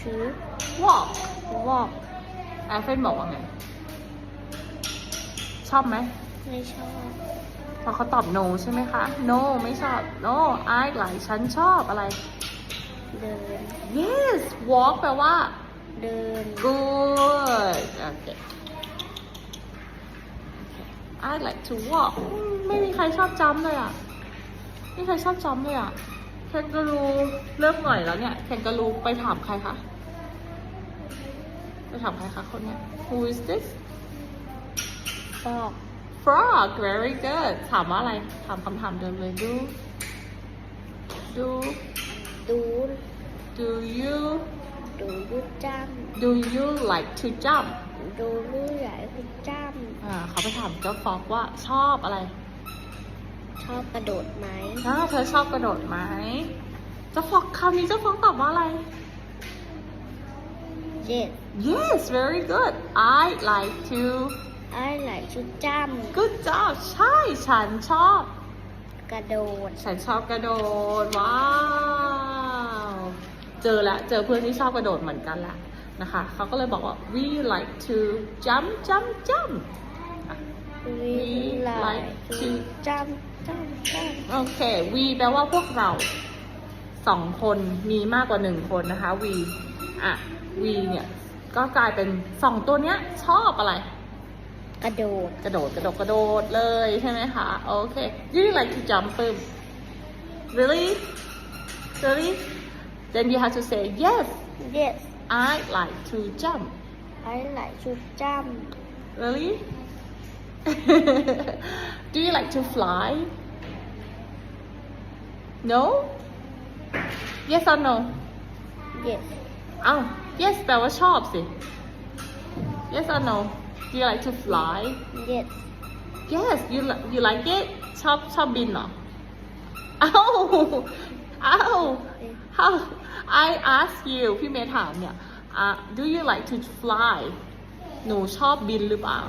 ถือ walk walk แอฟเฟนบอกว่าไง ชอบไหม ไม่ชอบพอเขาตอบ no ใช่ไหมคะ no ไม่ชอบ no I like ฉันชอบอะไร เดิน yes walk แปลว่า เดิน good โอเค I like to walk อืมไม่มีใครชอบจำเลยอะ ไม่มีใครชอบจำเลยอะ แคนการูเริ่มหน่อยแล้วเนี่ย แคนการูไปถามใครคะ ไปถามใครคะคนเนี้ย Who is this ฟอก frog very good ถามว่าอะไร ถามคำถามเดิมเลย do do ดู do you ดูลูกจ้ do you like to jump ำดูลูกใหญ่คุณจ้อ่าเขาไปถามเจ้าฟอกว่าชอบอะไรำชอบกระโดดไหมถ้าเธอชอบกระโดดไหมเจ้าฟอกคราวนี้เจ้าฟอกตอบว่าอะไร yes yes very good I like to I like ชุดจ้ good job ใช่ ฉันชอบำกระโดด ฉันชอบกระโดด ว้าว เจอแล้วเจอเพื่อนที่ชอบกระโดดเหมือนกันแล้วนะคะเขาก็เลยบอกว่า we like to jump jump jump อะ we like like to to จ้ำจ้ำจ้โอเค we แปลว่าพวกเราสองคนมีมากกว่าหนึ่งคนนะคะ we อะ we เนี่ย ก็กลายเป็นสองตัวเนี้ย ชอบอะไรำกระโดด กระโดด กระโดด กระโดดเลยใช่ไหมคะ โอเค do you like to jump ปึ้ม really really then you have to say yes yes I like to jump I like ชุดจ้ really do you like to fly no yes or no ำ yes อ้าว yes แปลว่าชอบสิ yes or no do you like to fly yes yes you li- you like it ชอบชอบบินเหรอ เอ้า เอ้า how I ask you พี่เมย์ถามเนี่ยอ่ะ do you like to fly หนูชอบบินหรือเปล่า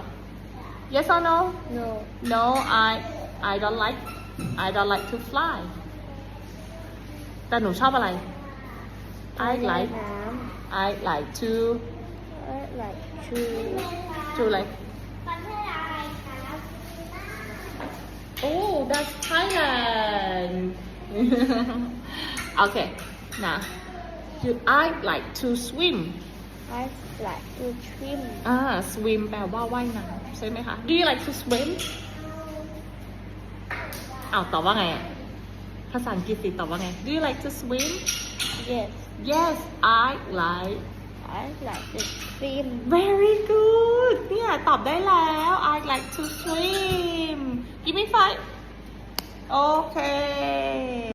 yes or no no no I I don't like I don't like to fly แต่หนูชอบอะไร I like น้ I like to ำ I like to to like Oh that's Thailand โอเคนะ you I like to swim I like to swim อ่า swim แปลว่าว่ายน้ำใช่ไหมคะ Do you like to swim อ้าวตอบว่าไงอะภาษาอังกฤษสิตอบว่าไง Do you like to swim yes Yes I like I like to swim Very good เนี่ยตอบได้แล้ว I like to swim Give me five Okay